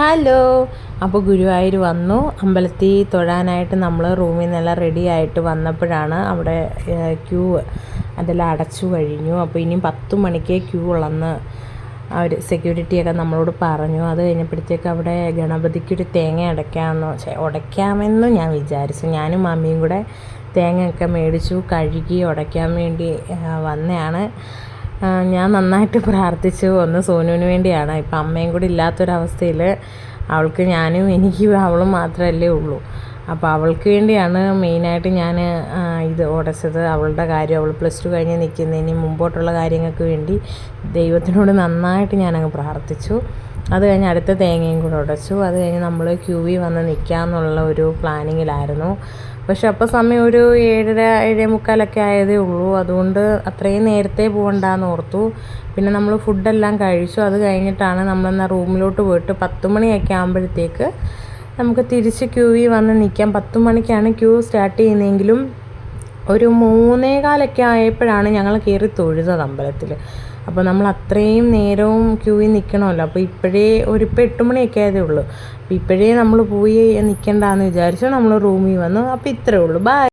Hello. അപ്പോൾ ഗുരുവായൂർ വന്നു. അമ്പലത്തിൽ തൊഴാനായിട്ട് നമ്മൾ റൂമിൽ നിന്നെല്ലാം റെഡി ആയിട്ട് വന്നപ്പോഴാണ് അവിടെ ക്യൂ അതെല്ലാം അടച്ചു കഴിഞ്ഞു. അപ്പോൾ ഇനിയും പത്ത് മണിക്ക് ക്യൂ ഉള്ളെന്ന് അവർ സെക്യൂരിറ്റിയൊക്കെ നമ്മളോട് പറഞ്ഞു. അത് കഴിഞ്ഞപ്പോഴത്തേക്ക് അവിടെ ഗണപതിക്കൊരു തേങ്ങ അടയ്ക്കാമെന്ന് ഉടയ്ക്കാമെന്ന് ഞാൻ വിചാരിച്ചു. ഞാനും മമ്മിയും കൂടെ തേങ്ങയൊക്കെ മേടിച്ചു കഴുകി ഉടയ്ക്കാൻ വേണ്ടി വന്നതാണ്. ഞാൻ നന്നായിട്ട് പ്രാർത്ഥിച്ചു. ഒന്ന് സോനുവിന് വേണ്ടിയാണ്. ഇപ്പം അമ്മയും കൂടി ഇല്ലാത്തൊരവസ്ഥയിൽ അവൾക്ക് ഞാനും എനിക്കും അവളും മാത്രമല്ലേ ഉള്ളൂ. അപ്പോൾ അവൾക്ക് വേണ്ടിയാണ് മെയിനായിട്ട് ഞാൻ ഇത് ഉടച്ചത്. അവളുടെ കാര്യം അവൾ പ്ലസ് ടു കഴിഞ്ഞ് നിൽക്കുന്നതിന് മുമ്പോട്ടുള്ള കാര്യങ്ങൾക്ക് വേണ്ടി ദൈവത്തിനോട് നന്നായിട്ട് ഞാനങ്ങ് പ്രാർത്ഥിച്ചു. അത് കഴിഞ്ഞ് അടുത്ത തേങ്ങയും കൂടെ ഉടച്ചു. അത് കഴിഞ്ഞ് നമ്മൾ ക്യൂവിൽ വന്ന് നിൽക്കാമെന്നുള്ള ഒരു പ്ലാനിങ്ങിലായിരുന്നു. പക്ഷെ അപ്പോൾ സമയം ഒരു ഏഴര ഏഴേ മുക്കാലൊക്കെ ആയതേ ഉള്ളൂ. അതുകൊണ്ട് അത്രയും നേരത്തെ പോകണ്ടെന്ന് ഓർത്തു. പിന്നെ നമ്മൾ ഫുഡെല്ലാം കഴിച്ചു. അത് കഴിഞ്ഞിട്ടാണ് നമ്മളെന്നാൽ റൂമിലോട്ട് പോയിട്ട് പത്ത് മണിയൊക്കെ ആകുമ്പോഴത്തേക്ക് നമുക്ക് തിരിച്ച് ക്യൂവിൽ വന്ന് നിൽക്കാം പത്ത് മണിക്കാണ് ക്യൂ സ്റ്റാർട്ട് ചെയ്യുന്നതെങ്കിലും ഒരു മൂന്നേകാലൊക്കെ ആയപ്പോഴാണ് ഞങ്ങൾ കയറി തൊഴുതത് അമ്പലത്തിൽ. അപ്പോൾ നമ്മൾ അത്രയും നേരവും ക്യൂവിൽ നിൽക്കണമല്ലോ. അപ്പോൾ ഇപ്പോഴേ ഒരു ഇപ്പോൾ എട്ട് മണിയൊക്കെ ആയതേ ഉള്ളൂ. അപ്പോൾ ഇപ്പോഴേ നമ്മൾ പോയി നിൽക്കണ്ടെന്ന് വിചാരിച്ചു നമ്മൾ റൂമിൽ വന്നു. അപ്പോൾ ഇത്രയേ ഉള്ളൂ. ബൈ